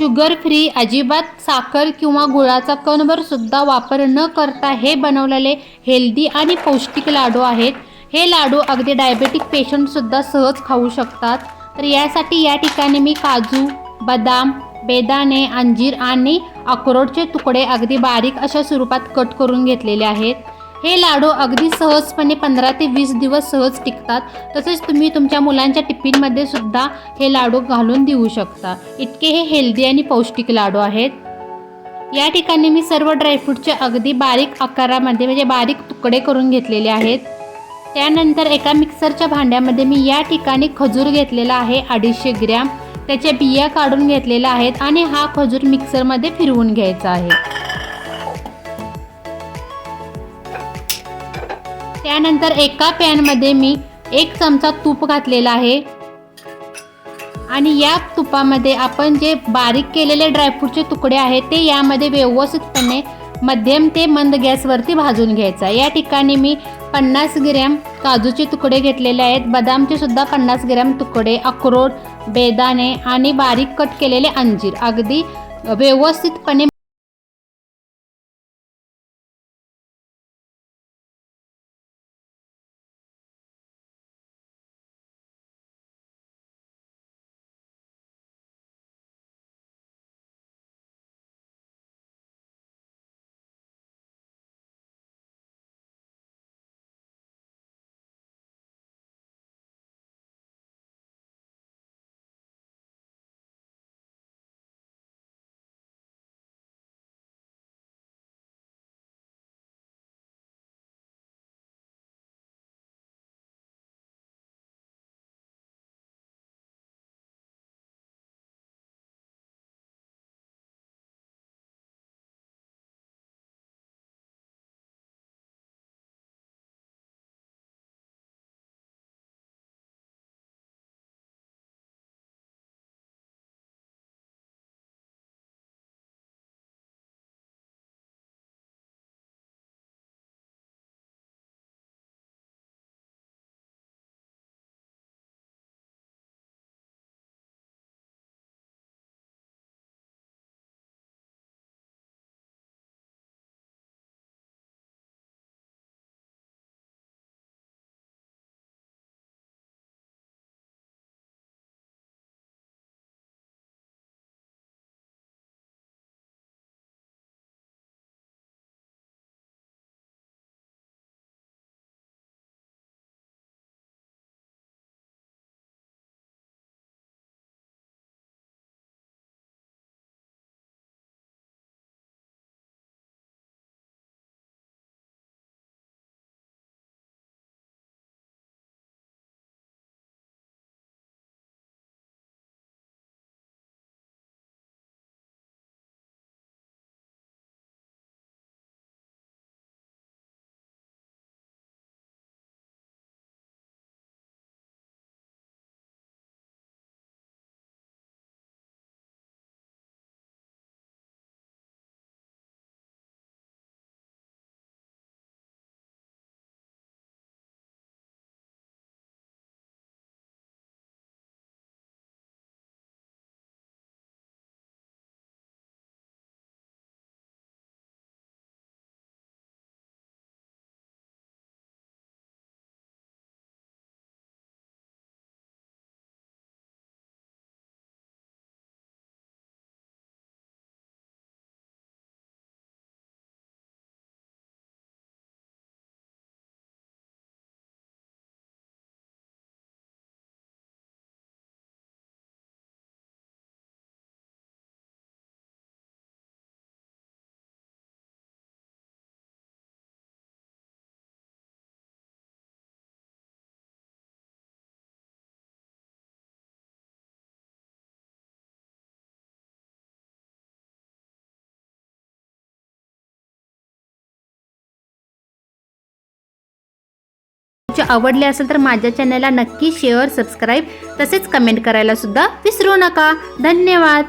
Sugar free अजिबात साखर किंवा गुळाचा कणभर सुद्धा वापर न करता हे बनवलेले हेल्दी आणि पौष्टिक लाडू आहेत. हे लाडू अगदी डायबेटिक पेशंटसुद्धा सहज खाऊ शकतात. तर यासाठी या ठिकाणी मी काजू बदाम बेदाणे अंजीर आणि अक्रोडचे तुकडे अगदी बारीक अशा स्वरूपात कट करून घेतलेले आहेत. हे लाडू अगदी सहजपणे पंधरा ते वीस दिवस सहज टिकतात. तसेच तुम्ही तुमच्या मुलांच्या टिफिनमध्ये सुद्धा हे लाडू घालून देऊ शकता. इतके हे हेल्दी आणि पौष्टिक लाडू आहेत. या ठिकाणी मी सर्व ड्रायफ्रूटचे अगदी बारीक आकारामध्ये म्हणजे बारीक तुकडे करून घेतलेले आहेत. त्यानंतर एका मिक्सरच्या भांड्यामध्ये मी या ठिकाणी खजूर घेतलेला आहे अडीचशे ग्रॅम. त्याच्या बिया काढून घेतलेल्या आहेत आणि हा खजूर मिक्सरमध्ये फिरवून घ्यायचा आहे. त्यानंतर एका पॅनमध्ये मी एक चमचा तूप घातलेला आहे. आणि या तुपामध्ये आपण जे बारीक केलेले ड्रायफ्रूटचे तुकडे आहेत ते यामध्ये व्यवस्थितपणे मध्यम ते मंद गॅसवरती भाजून घ्यायचा या ठिकाणी मी पन्नास ग्रॅम काजूचे तुकडे घेतलेले आहेत. बदामचे सुद्धा पन्नास ग्रॅम तुकडे अक्रोड बेदाणे आणि बारीक कट केलेले अंजीर. अगदी व्यवस्थितपणे आवडले असेल तर माझ्या चॅनलला नक्की शेअर सबस्क्राईब तसेच कमेंट करायला सुद्धा विसरू नका. धन्यवाद.